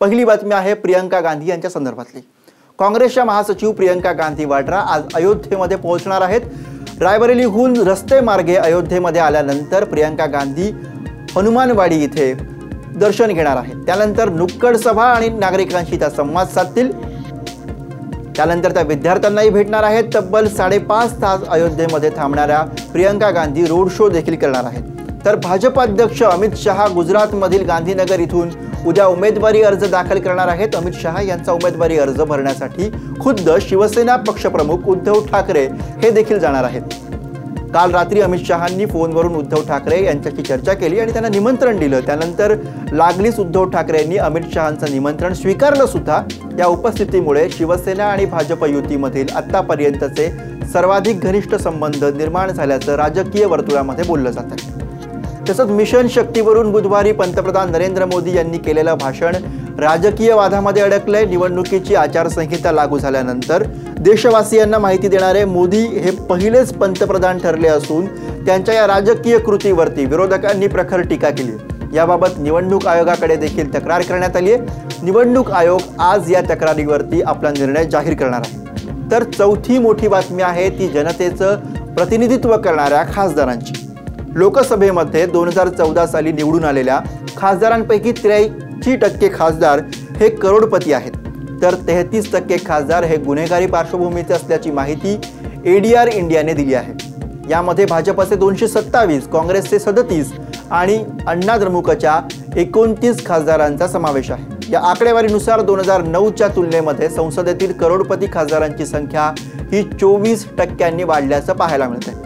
पहिली बातमी आहे प्रियंका गांधी यांच्या संदर्भातली. काँग्रेसच्या महासचिव प्रियंका गांधी वाड्रा आज अयोध्येमध्ये पोहोचणार आहेत. रायबरेलीहून रस्ते मार्गे अयोध्येमध्ये आल्यानंतर प्रियंका गांधी हनुमानवाडी इथे दर्शन घेणार आहेत. त्यानंतर नुक्कड सभा आणि नागरिकांशी त्या संवाद साधतील. त्यानंतर त्या विद्यार्थ्यांनाही भेटणार आहेत. तब्बल साडेपाच तास अयोध्येमध्ये थांबणाऱ्या प्रियंका गांधी रोड शो देखील करणार आहेत. तर भाजपाध्यक्ष अमित शहा गुजरातमधील गांधीनगर इथून उद्या उमेदवारी अर्ज दाखल करणार आहेत. अमित शहा यांचा उमेदवारी अर्ज भरण्यासाठी खुद्द शिवसेना पक्षप्रमुख उद्धव ठाकरे हे देखील जाणार आहेत. काल रात्री अमित शहांनी फोनवरून उद्धव ठाकरे यांच्याशी चर्चा केली आणि त्यांना निमंत्रण दिलं. त्यानंतर लागलीच उद्धव ठाकरे यांनी अमित शहांचं निमंत्रण स्वीकारलं सुद्धा. या उपस्थितीमुळे शिवसेना आणि भाजप युतीमधील आत्तापर्यंतचे सर्वाधिक घनिष्ठ संबंध निर्माण झाल्याचं राजकीय वर्तुळामध्ये बोललं जातं तसंच मिशन शक्तीवरून बुधवारी पंतप्रधान नरेंद्र मोदी यांनी केलेलं भाषण राजकीय वादामध्ये अडकलंय. निवडणुकीची आचारसंहिता लागू झाल्यानंतर देशवासियांना माहिती देणारे मोदी हे पहिलेच पंतप्रधान ठरले असून त्यांच्या या राजकीय कृतीवरती विरोधकांनी प्रखर टीका केली. याबाबत निवडणूक आयोगाकडे देखील तक्रार करण्यात आली आहे. निवडणूक आयोग आज या तक्रारीवरती आपला निर्णय जाहीर करणार आहे. तर चौथी मोठी बातमी आहे ती जनतेचं प्रतिनिधित्व करणाऱ्या खासदारांची. लोकसभेमध्ये दोन हजार चौदा साली निवडून आलेल्या खासदारांपैकी त्र्याऐंशी टक्के खासदार हे करोडपती आहेत. तर तेहतीस टक्के खासदार हे गुन्हेगारी पार्श्वभूमीचे असल्याची माहिती ए डी आर इंडियाने दिली आहे. यामध्ये भाजपचे दोनशे सत्तावीस काँग्रेसचे सदतीस आणि अण्णा द्रमुकच्या एकोणतीस खासदारांचा समावेश आहे. या आकडेवारीनुसार दोन हजार नऊच्या तुलनेमध्ये संसदेतील करोडपती खासदारांची संख्या ही चोवीस टक्क्यांनी वाढल्याचं पाहायला मिळते